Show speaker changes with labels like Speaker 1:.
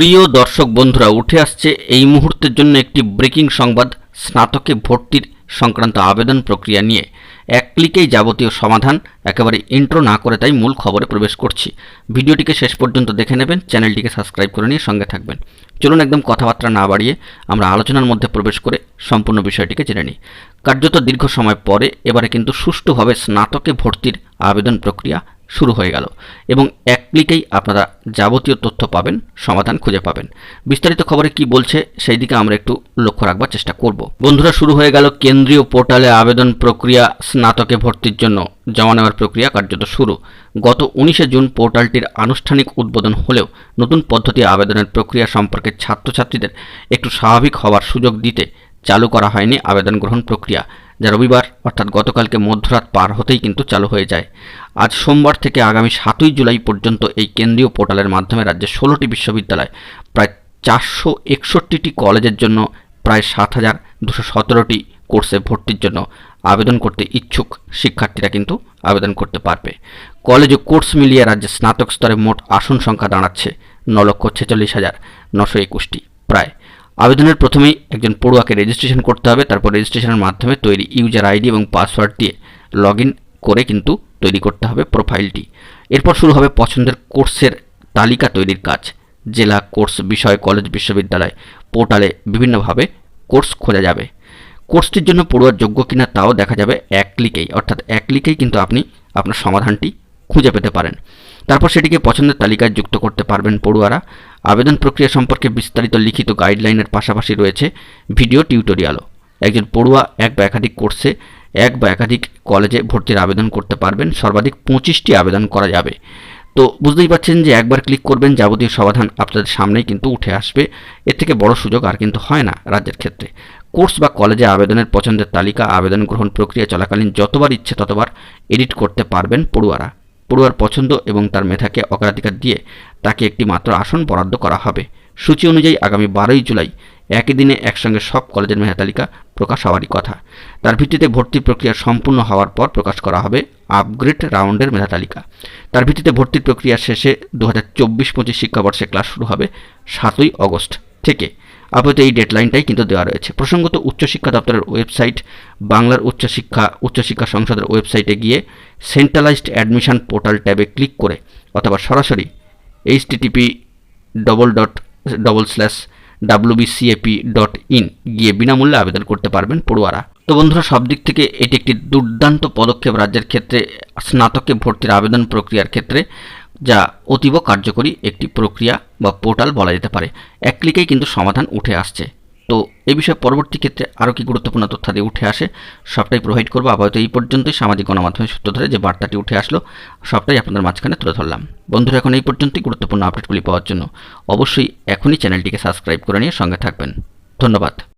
Speaker 1: প্রিয় দর্শক বন্ধুরা, উঠে আসছে এই মুহূর্তের জন্য একটি ব্রেকিং সংবাদ, স্নাতকে ভর্তির সংক্রান্ত আবেদন প্রক্রিয়া নিয়ে। এক ক্লিকেই যাবতীয় সমাধান, একেবারে ইন্ট্রো না করে তাই মূল খবরে প্রবেশ করছি। ভিডিওটিকে শেষ পর্যন্ত দেখে নেবেন, চ্যানেলটিকে সাবস্ক্রাইব করে নিয়ে সঙ্গে থাকবেন। চলুন একদম কথাবার্তা না বাড়িয়ে আমরা আলোচনার মধ্যে প্রবেশ করে সম্পূর্ণ বিষয়টিকে জেনে নিই। কার্যত দীর্ঘ সময় পরে, এবারে কিন্তু সুষ্ঠুভাবে স্নাতকে ভর্তির আবেদন প্রক্রিয়া শুরু হয়ে গেল এবং এক ক্লিকেই আপনারা যাবতীয় তথ্য পাবেন, সমাধান খুঁজে পাবেন। বিস্তারিত খবরে কি বলছে সেই দিকে আমরা একটু লক্ষ্য রাখবার চেষ্টা করব। বন্ধুরা, শুরু হয়ে গেল কেন্দ্রীয় পোর্টালে আবেদন প্রক্রিয়া স্নাতকে ভর্তির জন্য জমা নেওয়ার প্রক্রিয়া কার্যত শুরু। গত উনিশে জুন পোর্টালটির আনুষ্ঠানিক উদ্বোধন হলেও নতুন পদ্ধতি আবেদনের প্রক্রিয়া সম্পর্কে ছাত্রছাত্রীদের একটু স্বাভাবিক হওয়ার সুযোগ দিতে চালু করা হয়নি আবেদন গ্রহণ প্রক্রিয়া। যা রবিবার, অর্থাৎ গতকালকে মধ্যরাত পার হতেই কিন্তু চালু হয়ে যায়। আজ সোমবার থেকে আগামী সাতই জুলাই পর্যন্ত এই কেন্দ্রীয় পোর্টালের মাধ্যমে রাজ্যের ষোলোটি বিশ্ববিদ্যালয়, প্রায় চারশো একষট্টিটি কলেজের জন্য প্রায় সাত হাজার দুশো সতেরোটি কোর্সে ভর্তির জন্য আবেদন করতে ইচ্ছুক শিক্ষার্থীরা কিন্তু আবেদন করতে পারবে। কলেজ ও কোর্স মিলিয়ে রাজ্যে স্নাতক স্তরে মোট আসন সংখ্যা দাঁড়াচ্ছে ন লক্ষ ছেচল্লিশ হাজার নশো একুশটি, প্রায় আবেদনের প্রথমেই একজন পড়ুয়াকে রেজিস্ট্রেশন করতে হবে, তারপর রেজিস্ট্রেশনের মাধ্যমে তৈরি ইউজার আইডি এবং পাসওয়ার্ড দিয়ে লগ করে কিন্তু তৈরি করতে হবে প্রোফাইলটি এরপর শুরু হবে পছন্দের কোর্সের তালিকা তৈরির কাজ। জেলা কোর্স বিষয় কলেজ বিশ্ববিদ্যালয় পোর্টালে বিভিন্নভাবে কোর্স খোঁজা যাবে। কোর্সটির জন্য পড়ুয়ার যোগ্য কিনা তাও দেখা যাবে এক ক্লিকেই অর্থাৎ এক ক্লিকেই কিন্তু আপনি আপনার সমাধানটি খুঁজে পেতে পারেন। তারপর সেটিকে পছন্দের তালিকায় যুক্ত করতে পারবেন পড়ুয়ারা। আবেদন প্রক্রিয়া সম্পর্কে বিস্তারিত লিখিত গাইডলাইনের পাশাপাশি রয়েছে ভিডিও টিউটোরিয়ালও। একজন পড়ুয়া এক বা একাধিক কোর্সে, এক বা একাধিক কলেজে ভর্তির আবেদন করতে পারবেন, সর্বাধিক পঁচিশটি আবেদন করা যাবে। তো বুঝতেই পারছেন যে একবার ক্লিক করবেন, যাবতীয় সমাধান আপনাদের সামনেই কিন্তু উঠে আসবে। এর থেকে বড় সুযোগ আর কিন্তু হয় না রাজ্যের ক্ষেত্রে। কোর্স বা কলেজে আবেদনের পছন্দের তালিকা, আবেদন গ্রহণ প্রক্রিয়া চলাকালীন যতবার ইচ্ছে ততবার এডিট করতে পারবেন পড়ুয়ারা। পড়ুয়ার পছন্দ এবং তার মেধাকে অগ্রাধিকার দিয়ে তাকে একটি মাত্র আসন বরাদ্দ করা হবে। সূচি অনুযায়ী আগামী বারোই জুলাই একই দিনে একসঙ্গে সব কলেজের মেধা তালিকা প্রকাশ হওয়ারই কথা। তার ভিত্তিতে ভর্তি প্রক্রিয়া সম্পূর্ণ হওয়ার পর প্রকাশ করা হবে আপগ্রেড রাউন্ডের মেধা তালিকা। তার ভিত্তিতে ভর্তির প্রক্রিয়া শেষে দু হাজার চব্বিশ পঁচিশ শিক্ষাবর্ষে ক্লাস শুরু হবে সাতই অগস্ট থেকে। আপাতত এই ডেডলাইনটাই কিন্তু দেওয়া রয়েছে। প্রসঙ্গত উচ্চশিক্ষা দপ্তরের ওয়েবসাইট বাংলার উচ্চশিক্ষা উচ্চশিক্ষা সংসদের ওয়েবসাইটে গিয়ে সেন্ট্রালাইজড অ্যাডমিশন পোর্টাল ট্যাবে ক্লিক করে অথবা সরাসরি H HTTP double dot double slash WBCAP dot in গিয়ে বিনামূল্যে আবেদন করতে পারবেন পড়ুয়ারা। তো বন্ধুরা, সব দিক থেকে এটি একটি দুর্দান্ত পদক্ষেপ রাজ্যের ক্ষেত্রে স্নাতকে ভর্তির আবেদন প্রক্রিয়ার ক্ষেত্রে। যা অতীব কার্যকরী একটি প্রক্রিয়া বা পোর্টাল বলা যেতে পারে। এক ক্লিকেই কিন্তু সমাধান উঠে আসছে। তো এ বিষয়ে পরবর্তী ক্ষেত্রে আরও কি গুরুত্বপূর্ণ তথ্যাদি উঠে আসে সবটাই প্রোভাইড করব। আপাতত এই পর্যন্তই। সামাজিক গণমাধ্যমের সূত্র ধরে যে বার্তাটি উঠে আসলো, সবটাই আপনাদের মাঝখানে তুলে ধরলাম। বন্ধুরা, এখন এই পর্যন্তই গুরুত্বপূর্ণ আপডেটগুলি পাওয়ার জন্য। অবশ্যই এখনই চ্যানেলটিকে সাবস্ক্রাইব করে নিয়ে সঙ্গে থাকবেন। ধন্যবাদ।